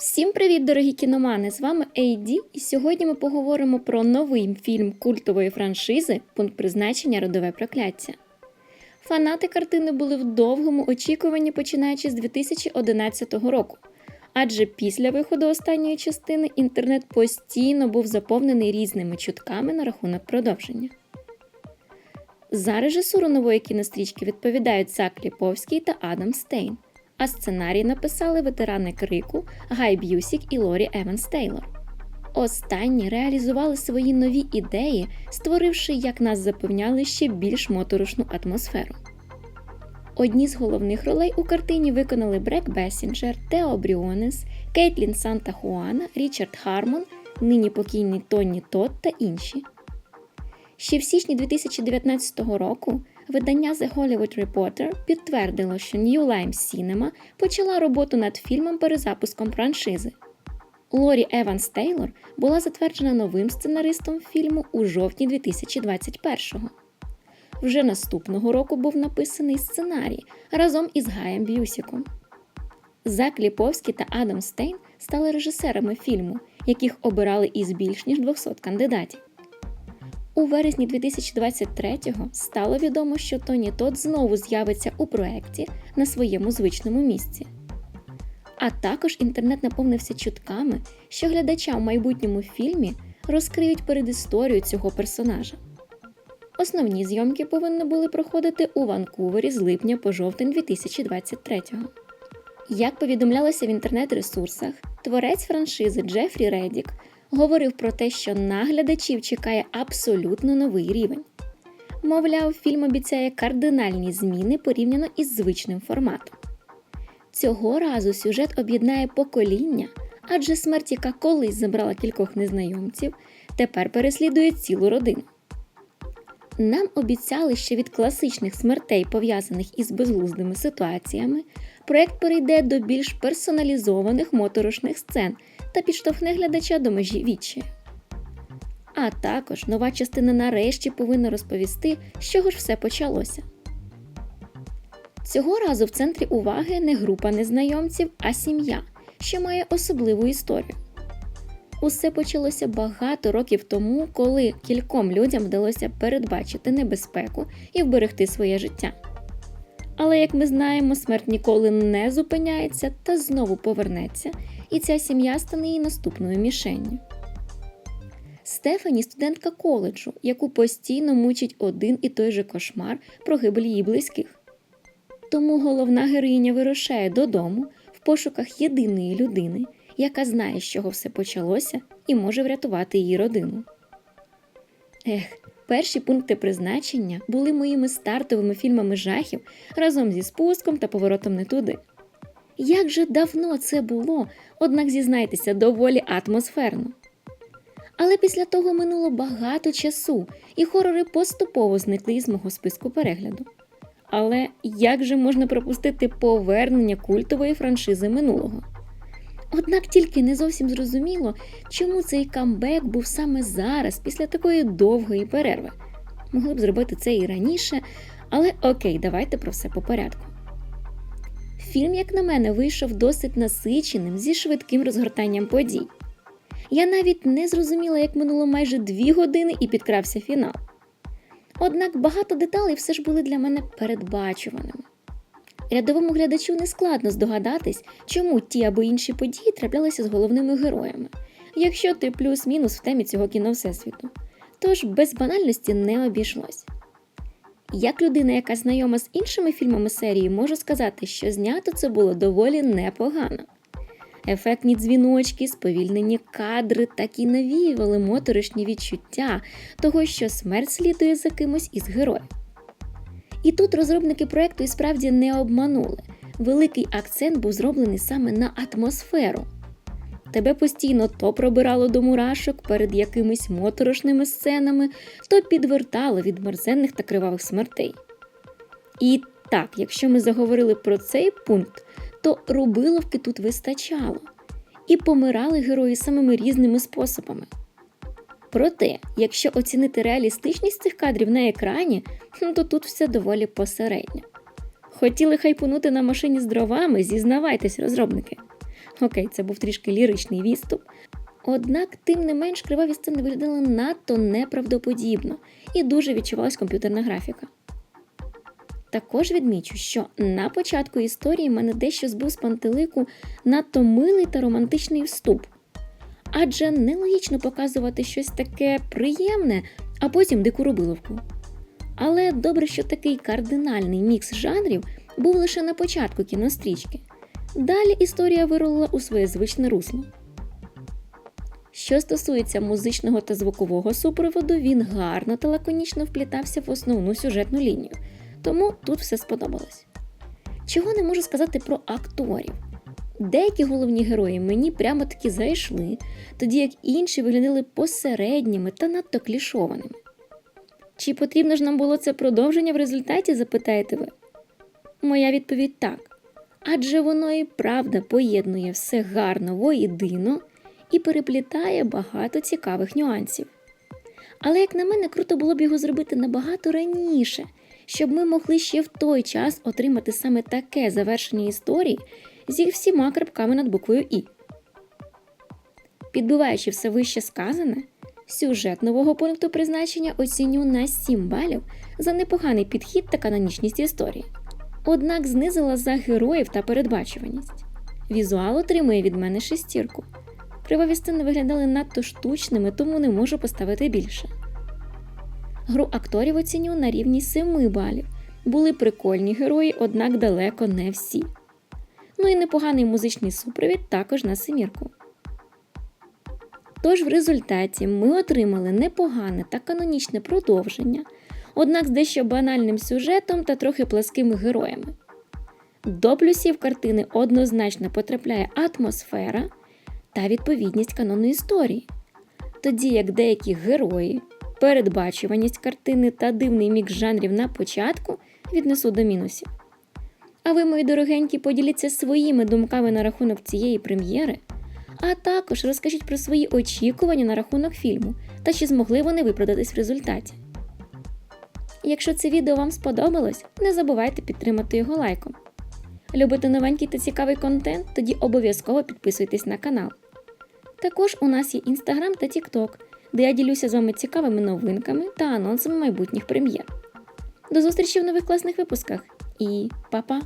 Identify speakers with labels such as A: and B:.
A: Всім привіт, дорогі кіномани! З вами AD, і сьогодні ми поговоримо про новий фільм культової франшизи Пункт призначення Родове прокляття. Фанати картини були в довгому очікуванні починаючи з 2011 року, адже після виходу останньої частини інтернет постійно був заповнений різними чутками на рахунок продовження. За режисуру нової кінострічки відповідають Зак Ліповський та Адам Стейн, а сценарій написали ветерани крику Гай Б'юсік і Лорі Еванс Тейлор. Останні реалізували свої нові ідеї, створивши, як нас запевняли, ще більш моторошну атмосферу. Одні з головних ролей у картині виконали Брек Бесінджер, Тео Бріонес, Кейтлін Санта Хуана, Річард Хармон, нині покійний Тоні Тот та інші. Ще в січні 2019 року видання The Hollywood Reporter підтвердило, що New Line Cinema почала роботу над фільмом перезапуском франшизи. Лорі Еванс Тейлор була затверджена новим сценаристом фільму у жовтні 2021-го. Вже наступного року був написаний сценарій разом із Гаєм Б'юсіком. Зак Ліповський та Адам Стейн стали режисерами фільму, яких обирали із більш ніж 200 кандидатів. У вересні 2023-го стало відомо, що Тоні Тот знову з'явиться у проєкті на своєму звичному місці. А також інтернет наповнився чутками, що глядачам в майбутньому фільмі розкриють передісторію цього персонажа. Основні зйомки повинні були проходити у Ванкувері з липня по жовтень 2023-го. Як повідомлялося в інтернет-ресурсах, творець франшизи Джефрі Редік говорив про те, що наглядачів чекає абсолютно новий рівень. Мовляв, фільм обіцяє кардинальні зміни порівняно із звичним форматом. Цього разу сюжет об'єднає покоління, адже смерть, яка колись забрала кількох незнайомців, тепер переслідує цілу родину. Нам обіцяли, що від класичних смертей, пов'язаних із безглуздими ситуаціями, проект перейде до більш персоналізованих моторошних сцен та підштовхне глядача до межі відчаю. А також нова частина нарешті повинна розповісти, з чого ж все почалося. Цього разу в центрі уваги не група незнайомців, а сім'я, що має особливу історію. Усе почалося багато років тому, коли кільком людям вдалося передбачити небезпеку і вберегти своє життя. Але, як ми знаємо, смерть ніколи не зупиняється та знову повернеться, і ця сім'я стане її наступною мішенню. Стефані студентка коледжу, яку постійно мучить один і той же кошмар про гибель її близьких. Тому головна героїня вирушає додому в пошуках єдиної людини, яка знає, з чого все почалося, і може врятувати її родину. Ех, перші пункти призначення були моїми стартовими фільмами жахів разом зі спуском та поворотом не туди. Як же давно це було, однак зізнайтеся, доволі атмосферно. Але після того минуло багато часу, і хорори поступово зникли із мого списку перегляду. Але як же можна пропустити повернення культової франшизи минулого? Однак тільки не зовсім зрозуміло, чому цей камбек був саме зараз, після такої довгої перерви. Могли б зробити це і раніше, але окей, давайте про все по порядку. Фільм, як на мене, вийшов досить насиченим зі швидким розгортанням подій. Я навіть не зрозуміла, як минуло майже дві години і підкрався фінал. Однак багато деталей все ж були для мене передбачуваними. Рядовому глядачу не складно здогадатись, чому ті або інші події траплялися з головними героями, якщо ти плюс-мінус в темі цього кіно Всесвіту. Тож без банальності не обійшлось. Як людина, яка знайома з іншими фільмами серії, можу сказати, що знято це було доволі непогано. Ефектні дзвіночки, сповільнені кадри так і навіювали моторошні відчуття того, що смерть слідує за кимось із героїв. І тут розробники проекту і справді не обманули. Великий акцент був зроблений саме на атмосферу. Тебе постійно то пробирало до мурашок перед якимись моторошними сценами, то підвертало від мерзенних та кривавих смертей. І так, якщо ми заговорили про цей пункт, то рубиловки тут вистачало, і помирали герої самими різними способами. Проте, якщо оцінити реалістичність цих кадрів на екрані, то тут все доволі посередньо. Хотіли хайпунути на машині з дровами, зізнавайтесь, розробники. Окей, це був трішки ліричний відступ. Однак, тим не менш, криваві сцени виглядали надто неправдоподібно і дуже відчувалась комп'ютерна графіка. Також відмічу, що на початку історії мене дещо збив з пантелику надто милий та романтичний вступ. Адже нелогічно показувати щось таке приємне, а потім дику рубиловку. Але добре, що такий кардинальний мікс жанрів був лише на початку кінострічки. Далі історія вирулила у своє звичне русло. Що стосується музичного та звукового супроводу, він гарно та лаконічно вплітався в основну сюжетну лінію, тому тут все сподобалось. Чого не можу сказати про акторів. Деякі головні герої мені прямо таки зайшли, тоді як інші виглядали посередніми та надто клішованими. Чи потрібно ж нам було це продовження в результаті, запитаєте ви? Моя відповідь так. Адже воно і правда поєднує все гарно воєдино і переплітає багато цікавих нюансів. Але, як на мене, круто було б його зробити набагато раніше, щоб ми могли ще в той час отримати саме таке завершення історії зі всіма крапками над буквою І. Підбиваючи все вище сказане, сюжет нового пункту призначення оціню на 7 балів за непоганий підхід та канонічність історії. Однак знизила за героїв та передбачуваність. Візуал отримує від мене шестірку. Криваві сцени виглядали надто штучними, тому не можу поставити більше. Гру акторів оціню на рівні 7 балів. Були прикольні герої, однак далеко не всі. Ну і непоганий музичний супровід також на семірку. Тож в результаті ми отримали непогане та канонічне продовження, однак з дещо банальним сюжетом та трохи пласкими героями. До плюсів картини однозначно потрапляє атмосфера та відповідність канону історії, тоді як деякі герої, передбачуваність картини та дивний мікс жанрів на початку віднесу до мінусів. А ви, мої дорогенькі, поділіться своїми думками на рахунок цієї прем'єри, а також розкажіть про свої очікування на рахунок фільму та чи змогли вони виправдатись в результаті. Якщо це відео вам сподобалось, не забувайте підтримати його лайком. Любите новенький та цікавий контент, тоді обов'язково підписуйтесь на канал. Також у нас є інстаграм та тікток, де я ділюся з вами цікавими новинками та анонсами майбутніх прем'єр. До зустрічі в нових класних випусках і па-па!